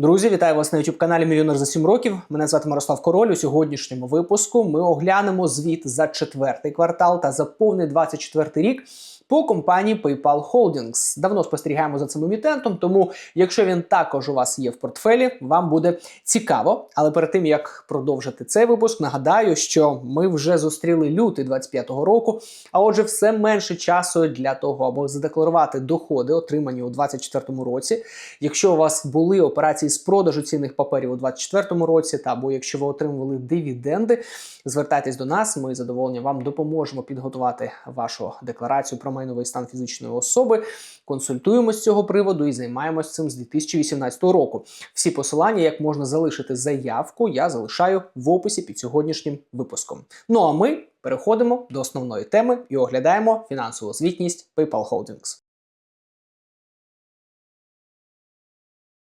Друзі, вітаю вас на youtube каналі Мільйонер за 7 років. Мене звати Мирослав Король. У сьогоднішньому випуску ми оглянемо звіт за четвертий квартал та за повний 24 рік по компанії PayPal Holdings. Давно спостерігаємо за цим емітентом, тому якщо він також у вас є в портфелі, вам буде цікаво. Але перед тим як продовжити цей випуск, нагадаю, що ми вже зустріли лютий 25-го року. А отже, все менше часу для того, аби задекларувати доходи, отримані у 24-му році. Якщо у вас були операції з продажу цінних паперів у 24-му році, та або якщо ви отримували дивіденди, звертайтесь до нас. Ми з вам допоможемо підготувати вашу декларацію про майновий стан фізичної особи. Консультуємо з цього приводу і займаємось цим з 2018 року. Всі посилання, як можна залишити заявку, я залишаю в описі під сьогоднішнім випуском. Ну а ми переходимо до основної теми і оглядаємо фінансову звітність PayPal Holdings.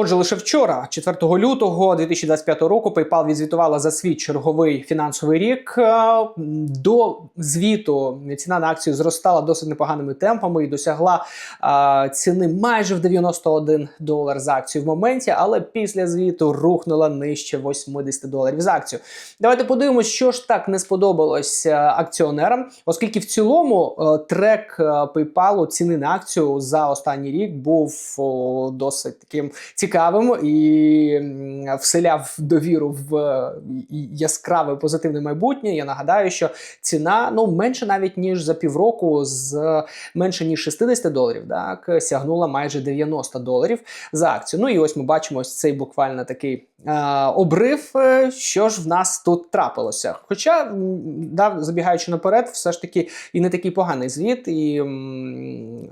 Отже, лише вчора, 4 лютого 2025 року, PayPal відзвітувала за свій черговий фінансовий рік. Е, До звіту ціна на акцію зростала досить непоганими темпами і досягла е, ціни майже в 91 долар за акцію в моменті, але після звіту рухнула нижче 80 доларів за акцію. Давайте подивимося, що ж так не сподобалось акціонерам, оскільки в цілому е, трек PayPal ціни на акцію за останній рік був досить таким цікавим і вселяв довіру в е, яскраве позитивне майбутнє. Я нагадаю, що ціна ну менше навіть ніж за півроку, з менше ніж 60 доларів, так сягнула майже 90 доларів за акцію. Ну і ось ми бачимо ось цей буквально такий е, обрив. Е, Що ж в нас тут трапилося? Хоча, да, забігаючи наперед, все ж таки і не такий поганий звіт, і м,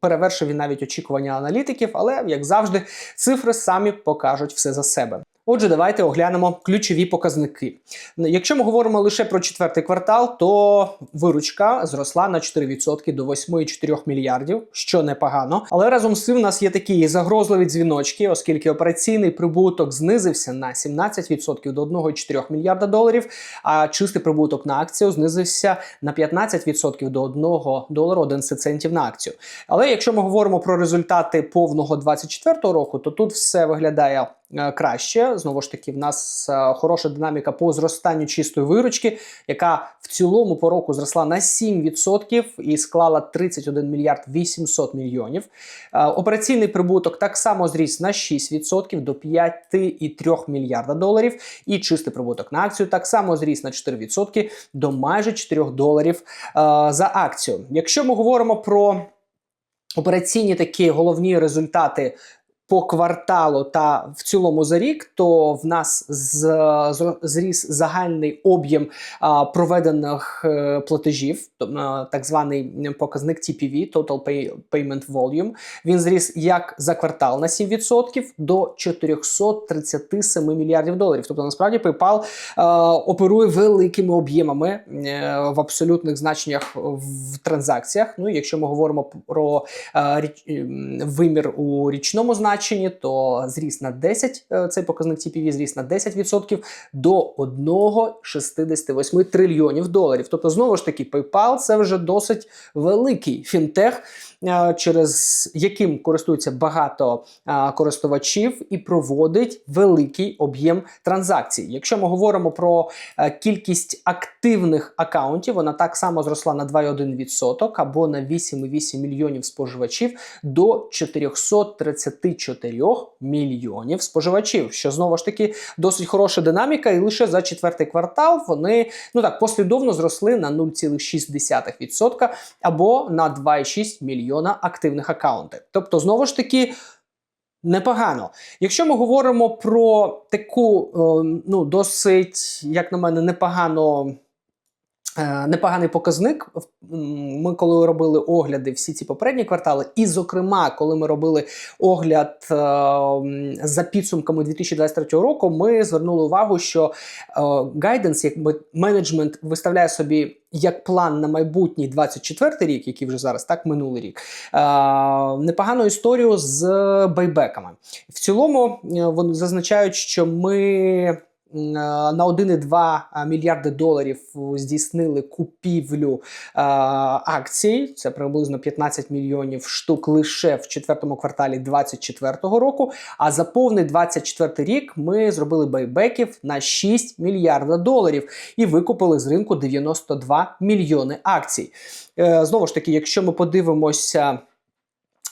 перевершив він навіть очікування аналітиків, але як завжди, цифри самі покажуть все за себе. Отже, давайте оглянемо ключові показники. Якщо ми говоримо лише про четвертий квартал, то виручка зросла на 4% до 8,4 мільярдів, що непогано. Але разом з цим у нас є такі загрозливі дзвіночки, оскільки операційний прибуток знизився на 17% до 1,4 мільярда доларів, а чистий прибуток на акцію знизився на 15% до 1 долара 11 центів на акцію. Але якщо ми говоримо про результати повного 24 року, то тут все виглядає краще. Знову ж таки, в нас е, хороша динаміка по зростанню чистої виручки, яка в цілому по року зросла на 7% і склала 31 мільярд 800 мільйонів. Е, Операційний прибуток так само зріс на 6% до 5,3 мільярда доларів. І чистий прибуток на акцію так само зріс на 4% до майже 4 доларів е, за акцію. Якщо ми говоримо про операційні такі головні результати по кварталу та в цілому за рік, то в нас зріс загальний об'єм проведених е, платежів, тобто е, так званий показник TPV, Total Pay, Payment Volume. Він зріс як за квартал на 7% до 437 мільярдів доларів. Тобто, насправді, PayPal е, оперує великими об'ємами в абсолютних значеннях в транзакціях. Ну, якщо ми говоримо про вимір у річному значенні, то зріс на 10, е, цей показник TPV зріс на 10% до 1,68 трильйонів доларів. Тобто, знову ж таки, PayPal це вже досить великий фінтех, е, через яким користується багато е, користувачів і проводить великий об'єм транзакцій. Якщо ми говоримо про кількість активних акаунтів, вона так само зросла на 2,1% або на 8,8 мільйонів споживачів до 434 мільйонів споживачів, що знову ж таки досить хороша динаміка, і лише за четвертий квартал вони ну так послідовно зросли на 0,6% або на 2,6 мільйона активних акаунтів. Тобто, знову ж таки. Непогано. Якщо ми говоримо про таку, е, ну, досить, як на мене, непогано. Е, Непоганий показник. Ми коли робили огляди всі ці попередні квартали, і, зокрема, коли ми робили огляд е, за підсумками 2023 року, ми звернули увагу, що гайденс, якби менеджмент виставляє собі як план на майбутній 24 рік, який вже зараз так минулий рік, е, непогану історію з байбеками. В цілому вони зазначають, що ми на 1,2 мільярди доларів здійснили купівлю е, акцій. Це приблизно 15 мільйонів штук лише в четвертому кварталі 2024 року. А за повний 24 рік ми зробили байбеків на 6 мільярда доларів і викупили з ринку 92 мільйони акцій. Е, Знову ж таки, якщо ми подивимося.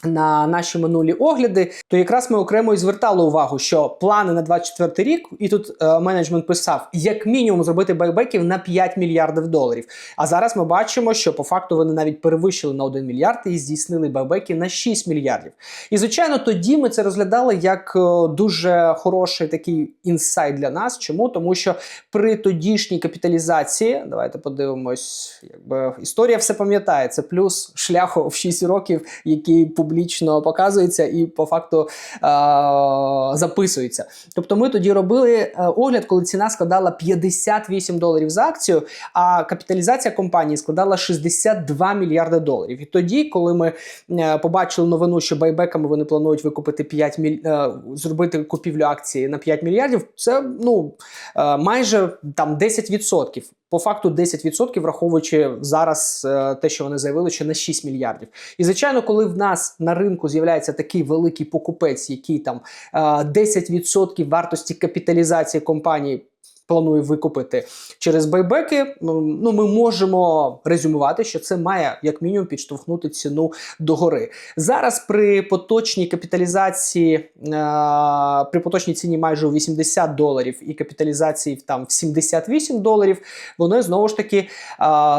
На наші минулі огляди, то якраз ми окремо і звертали увагу, що плани на 24 рік, і тут е, менеджмент писав, як мінімум зробити байбеків на 5 мільярдів доларів. А зараз ми бачимо, що по факту вони навіть перевищили на 1 мільярд і здійснили байбеки на 6 мільярдів. І звичайно, тоді ми це розглядали як е, дуже хороший такий інсайт для нас. Чому? Тому що при тодішній капіталізації, давайте подивимось, якби історія все пам'ятає. Це плюс шляху в 6 років, який публічно показується і по факту е- записується. Тобто, ми тоді робили е, огляд, коли ціна складала 58 доларів за акцію, а капіталізація компанії складала 62 мільярди доларів. І тоді, коли ми е, побачили новину, що байбеками вони планують викупити 5 міль... зробити купівлю акції на 5 мільярдів, це ну майже там 10%. По факту 10%, враховуючи зараз е, те, що вони заявили, що на 6 мільярдів. І звичайно, коли в нас на ринку з'являється такий великий покупець, який там е, 10% вартості капіталізації компанії. Планує викупити через байбеки. Ну ну, ми можемо резюмувати, що це має як мінімум підштовхнути ціну догори. Зараз при поточній капіталізації, е, при поточній ціні майже у 80 доларів і капіталізації там в 78 доларів, вони знову ж таки е,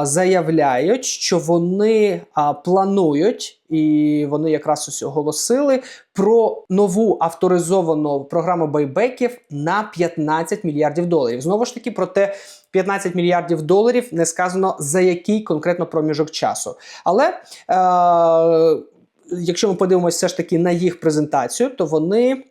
заявляють, що вони е, планують. І вони якраз ось оголосили про нову авторизовану програму байбеків на 15 мільярдів доларів. Знову ж таки, про те 15 мільярдів доларів не сказано за який конкретно проміжок часу. Але е- якщо ми подивимося все ж таки на їх презентацію, то вони.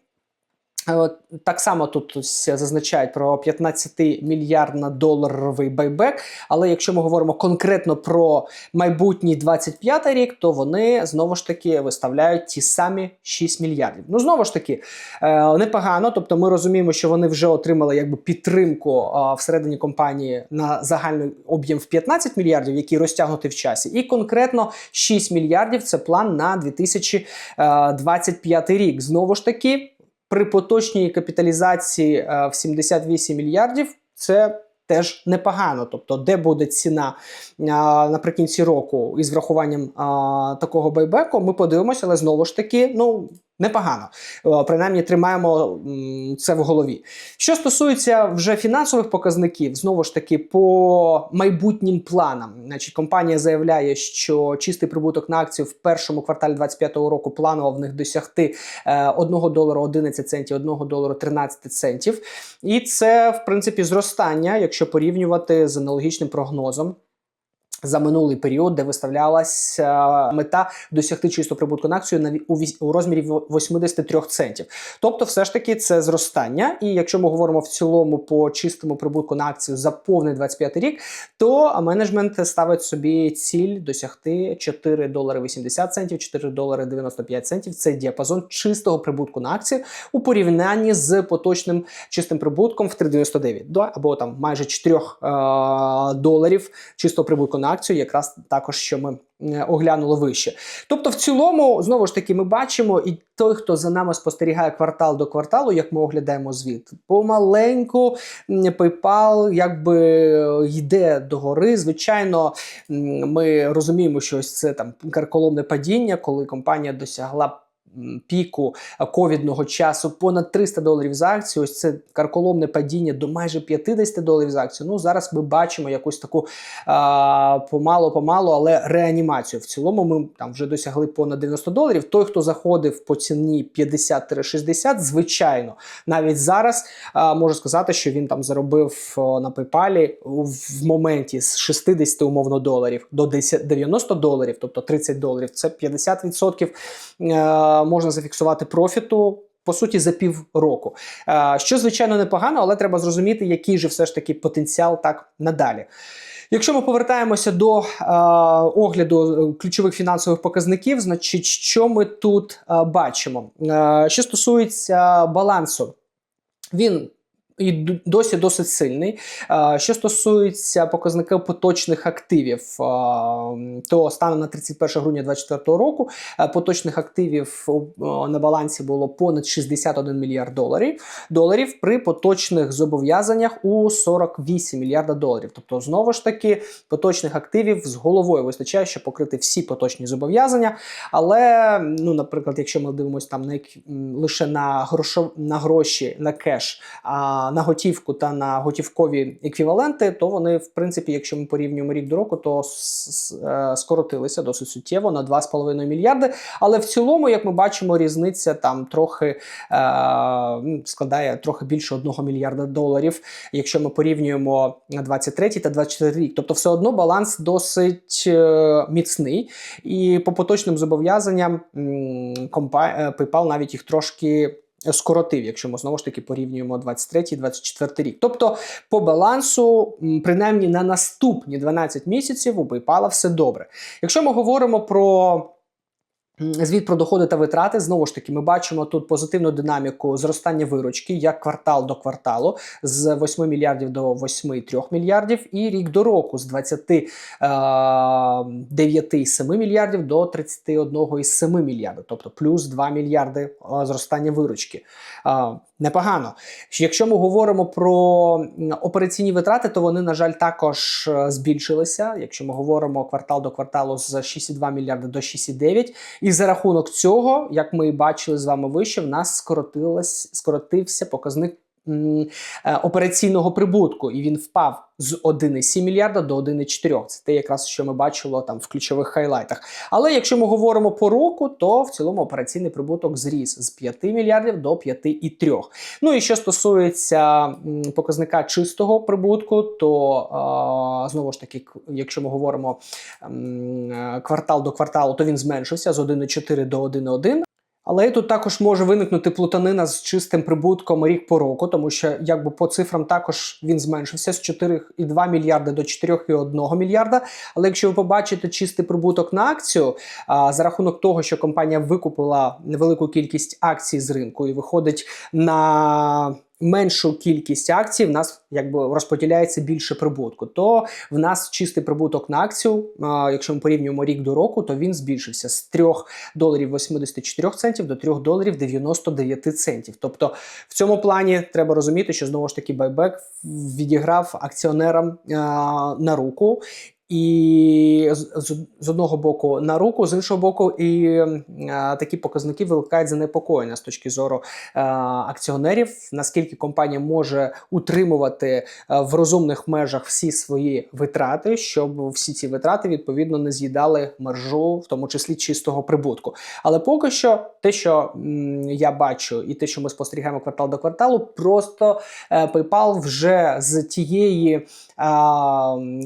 Е, Так само тут зазначають про 15 мільярдна доларовий байбек. Але якщо ми говоримо конкретно про майбутній 25 рік, то вони знову ж таки виставляють ті самі 6 мільярдів. Ну знову ж таки е, непогано. Тобто, ми розуміємо, що вони вже отримали якби підтримку е, всередині компанії на загальний об'єм в 15 мільярдів, який розтягнутий в часі, і конкретно 6 мільярдів це план на 2025 рік. Знову ж таки при поточній капіталізації е, в 78 мільярдів це теж непогано. Тобто, де буде ціна е, наприкінці року із врахуванням е, такого байбеку, ми подивимося, але знову ж таки, ну. Непогано, Е, принаймні тримаємо це в голові. Що стосується вже фінансових показників, знову ж таки, по майбутнім планам, значить, компанія заявляє, що чистий прибуток на акцію в першому кварталі 2025 року планував в них досягти е, 1 долара 11 центів, 1 долара 13 центів. І це, в принципі, зростання, якщо порівнювати з аналогічним прогнозом. За минулий період, де виставлялася мета досягти чистого прибутку на акцію на у у розмірі в- 83 центів. Тобто, все ж таки, це зростання. І якщо ми говоримо в цілому по чистому прибутку на акцію за повний 25 рік, то менеджмент ставить собі ціль досягти 4 долари 80 центів, 4 долари 95 центів. Це діапазон чистого прибутку на акцію у порівнянні з поточним чистим прибутком в 3,99 до або там майже 4 е, доларів чистого прибутку на акцію, якраз також що ми е, оглянули вище. Тобто, в цілому, знову ж таки, ми бачимо, і той, хто за нами спостерігає квартал до кварталу, як ми оглядаємо звіт, помаленьку PayPal якби е, йде догори. Звичайно, ми розуміємо, що ось це там карколомне падіння, коли компанія досягла. Піку ковідного часу понад 300 доларів за акцію. Ось це карколомне падіння до майже 50 доларів за акцію. Ну зараз ми бачимо якусь таку а, помало-помалу, але реанімацію. В цілому ми там вже досягли понад 90 доларів. Той, хто заходив по ціні 50-60, звичайно, навіть зараз а, можу сказати, що він там заробив о, на PayPal в моменті з 60 умовно доларів до 10, 90 доларів, тобто 30 доларів. Це 50% е, можна зафіксувати профіту. По суті, за півроку. Е, Що, звичайно, непогано, але треба зрозуміти, який же все ж таки потенціал так надалі. Якщо ми повертаємося до е, огляду е, ключових фінансових показників, значить, що ми тут е, бачимо? Е, що стосується балансу, він і досі досить сильний. Що стосується показників поточних активів, то станом на 31 грудня 2024 року е, поточних активів на балансі було понад 61 мільярд доларів доларів при поточних зобов'язаннях у 48 мільярда доларів. Тобто, знову ж таки, поточних активів з головою вистачає, щоб покрити всі поточні зобов'язання. Але, ну, наприклад, якщо ми дивимося там на лише на грошо, на гроші, на кеш, на готівку та на готівкові еквіваленти, то вони, в принципі, якщо ми порівнюємо рік до року, то е, скоротилися досить суттєво на 2,5 мільярди. Але в цілому, як ми бачимо, різниця там трохи е, складає трохи більше 1 мільярда доларів, якщо ми порівнюємо 23 та 24 рік. Тобто, все одно баланс досить е, міцний. І по поточним зобов'язанням е, PayPal навіть їх трошки. Скоротив, якщо ми знову ж таки порівнюємо 23-24 рік. Тобто, по балансу, принаймні на наступні 12 місяців у PayPal все добре. Якщо ми говоримо про звіт про доходи та витрати, знову ж таки, ми бачимо тут позитивну динаміку зростання виручки як квартал до кварталу з 8 мільярдів до 8,3 мільярдів, і рік до року з 29,7 мільярдів до 31,7 мільярдів, тобто плюс 2 мільярди е, зростання виручки. Непогано. Якщо ми говоримо про операційні витрати, то вони, на жаль, також е, збільшилися. Якщо ми говоримо квартал до кварталу з 6,2 мільярда до 6,9, і за рахунок цього, як ми бачили з вами вище, в нас скоротилось, скоротився показник операційного прибутку, і він впав з 1,7 мільярда до 1,4. Це те, якраз що ми бачили там в ключових хайлайтах. Але якщо ми говоримо по року, то в цілому операційний прибуток зріс з 5 мільярдів до 5,3. Ну і що стосується показника чистого прибутку, то знову ж таки, якщо ми говоримо е, квартал до кварталу, то він зменшився з 1,4 до 1,1. Але тут також може виникнути плутанина з чистим прибутком рік по року, тому що якби по цифрам також він зменшився з 4,2 мільярда до 4,1 мільярда. Але якщо ви побачите чистий прибуток на акцію, а, за рахунок того, що компанія викупила невелику кількість акцій з ринку і виходить на меншу кількість акцій, в нас якби розподіляється більше прибутку. То в нас чистий прибуток на акцію, а, якщо ми порівнюємо рік до року, то він збільшився з 3 доларів 84 центів до 3 доларів 99 центів. Тобто в цьому плані треба розуміти, що знову ж таки байбек відіграв акціонерам а, на руку. І з, одного боку на руку, з іншого боку, і такі показники викликають занепокоєння з точки зору е, акціонерів, наскільки компанія може утримувати е, в розумних межах всі свої витрати, щоб всі ці витрати відповідно не з'їдали маржу, в тому числі чистого прибутку. Але поки що, те, що я бачу, і те, що ми спостерігаємо квартал до кварталу, просто е, PayPal вже з тієї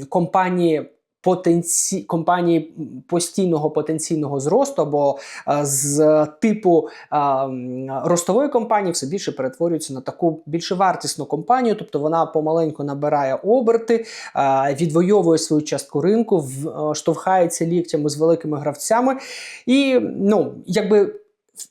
компанії. Потенці... компанії постійного потенційного зросту або а, з типу а, ростової компанії все більше перетворюється на таку більше вартісну компанію, тобто вона помаленьку набирає оберти, а, відвоює свою частку ринку, штовхається ліктями з великими гравцями. І ну, якби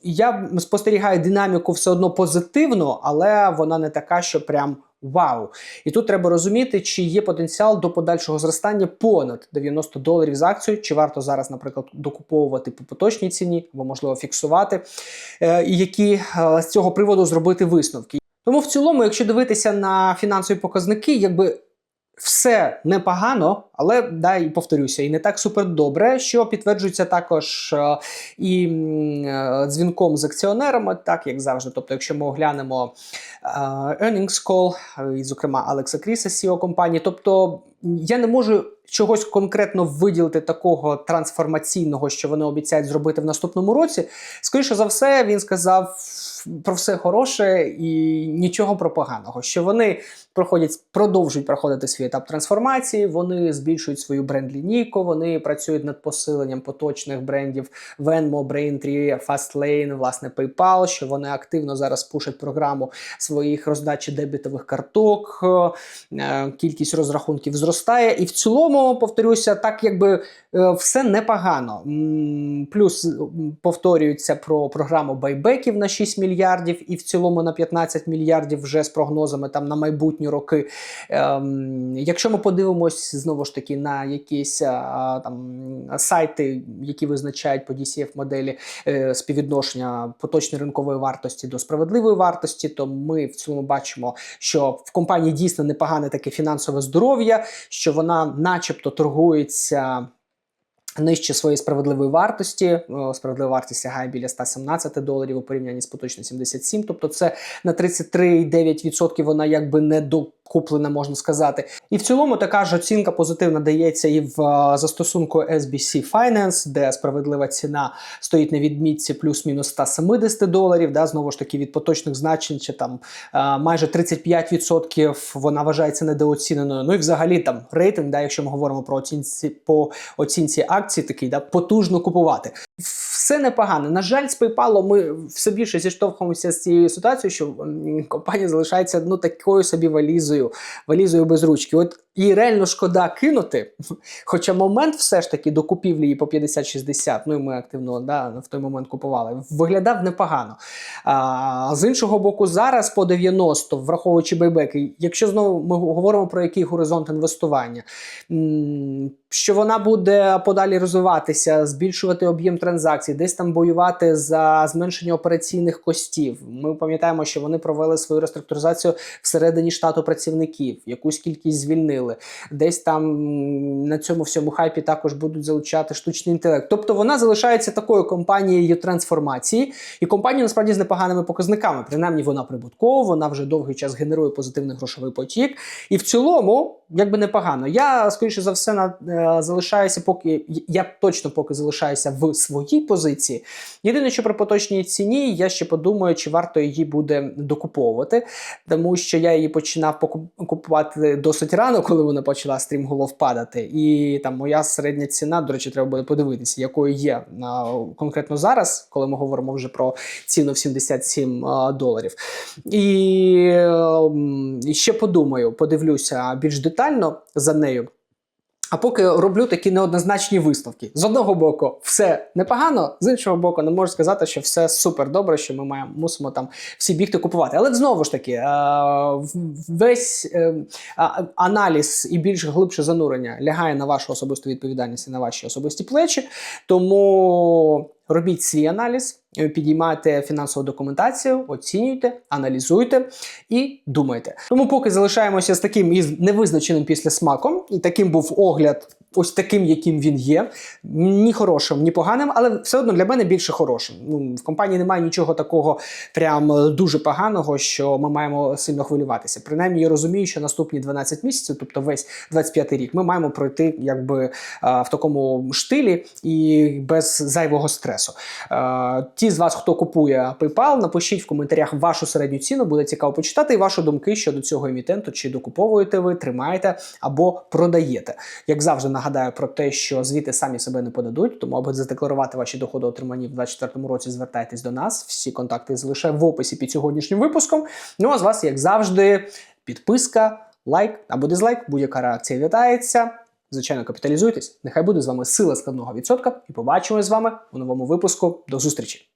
я спостерігаю динаміку все одно позитивно, але вона не така, що прям вау. І тут треба розуміти, чи є потенціал до подальшого зростання понад 90 доларів за акцію, чи варто зараз, наприклад, докуповувати по поточній ціні, або можливо фіксувати, е, і які е, з цього приводу зробити висновки. Тому в цілому, якщо дивитися на фінансові показники, якби все непогано, але да, і повторюся, і не так супер добре, що підтверджується також е, і е, дзвінком з акціонерами, так як завжди. Тобто, якщо ми оглянемо е, earnings call, е, і, зокрема Алекса Кріса, CEO компанії, тобто я не можу чогось конкретно виділити такого трансформаційного, що вони обіцяють зробити в наступному році. Скоріше за все, він сказав про все хороше і нічого про поганого. Що вони проходять, продовжують проходити свій етап трансформації, вони збільшують свою бренд-лінійку, вони працюють над посиленням поточних брендів Venmo, Braintree, Fastlane, власне PayPal, що вони активно зараз пушать програму своїх роздачі дебітових карток, е, кількість розрахунків зростає. І в цілому, повторюся, так якби е, все непогано. Плюс повторюється про програму байбеків на 6 мільйонів. Мільярдів, і в цілому на 15 мільярдів вже з прогнозами там на майбутні роки. Ем, якщо ми подивимось знову ж таки на якісь а, там сайти, які визначають по DCF моделі е, співвідношення поточної ринкової вартості до справедливої вартості, то ми в цьому бачимо, що в компанії дійсно непогане таке фінансове здоров'я, що вона, начебто, торгується. Нижче своєї справедливої вартості. Справедлива вартість сягає біля 117 доларів у порівнянні з поточним 77. Тобто це на 33,9% вона якби не докуплена, можна сказати. І в цілому така ж оцінка позитивна дається і в застосунку SBC Finance, де справедлива ціна стоїть на відмітці плюс-мінус 170 доларів. Да, знову ж таки від поточних значень чи там майже 35% вона вважається недооціненою. Ну і взагалі там рейтинг, да, якщо ми говоримо про оцінці по оцінці акцій, такий да, потужно купувати. Все непогано. На жаль, з PayPal ми все більше зіштовхуємося з цією ситуацією, що компанія залишається ну такою собі валізою, валізою без ручки. От і реально шкода кинути. Хоча момент все ж таки до купівлі її по 50-60, ну і ми активно да, в той момент купували, виглядав непогано. А, з іншого боку, зараз по 90, враховуючи бейбеки, якщо знову ми говоримо про який горизонт інвестування, що вона буде подалі розвиватися, збільшувати об'єм транзакцій, десь там боювати за зменшення операційних костів. Ми пам'ятаємо, що вони провели свою реструктуризацію всередині штату працівників, якусь кількість звільнили. Десь там на цьому всьому хайпі також будуть залучати штучний інтелект. Тобто вона залишається такою компанією трансформації, і компанія насправді з непоганими показниками. Принаймні вона прибуткова, вона вже довгий час генерує позитивний грошовий потік. І в цілому, якби непогано. Я скоріше за все на е, залишаюся, поки я точно поки залишаюся в своїй позиції. Єдине, що при поточній ціні, я ще подумаю, чи варто її буде докуповувати, тому що я її починав купувати досить рано, коли вона почала стрімголов падати. І там моя середня ціна, до речі, треба буде подивитися, якою є на конкретно зараз, коли ми говоримо вже про ціну в 77 а, доларів. І, ем, і ще подумаю, подивлюся більш детально за нею. А поки роблю такі неоднозначні висновки. З одного боку, все непогано, з іншого боку, не можу сказати, що все супер добре, що ми маємо мусимо там всі бігти купувати. Але знову ж таки, е, весь е, аналіз і більш глибше занурення лягає на вашу особисту відповідальність і на ваші особисті плечі. Тому робіть свій аналіз, підіймайте фінансову документацію, оцінюйте, аналізуйте і думайте. Тому поки залишаємося з таким із невизначеним після смаком, і таким був огляд. Ось таким, яким він є, ні хорошим, ні поганим, але все одно для мене більше хорошим. Ну, в компанії немає нічого такого прям е, дуже поганого, що ми маємо сильно хвилюватися. Принаймні, я розумію, що наступні 12 місяців, тобто весь 25 рік, ми маємо пройти якби е, в такому штилі і без зайвого стресу. Ті з вас, хто купує PayPal, напишіть в коментарях вашу середню ціну, буде цікаво почитати і ваші думки щодо цього емітенту, чи докуповуєте ви, тримаєте або продаєте. Як завжди, нагадаю про те, що звіти самі себе не подадуть, тому аби задекларувати ваші доходи отримані в 2024 році, звертайтесь до нас. Всі контакти залишаю в описі під сьогоднішнім випуском. Ну а з вас, як завжди, підписка, лайк або дизлайк, будь-яка реакція вітається. Звичайно, капіталізуйтесь. Нехай буде з вами сила складного відсотка, і побачимось з вами у новому випуску. До зустрічі!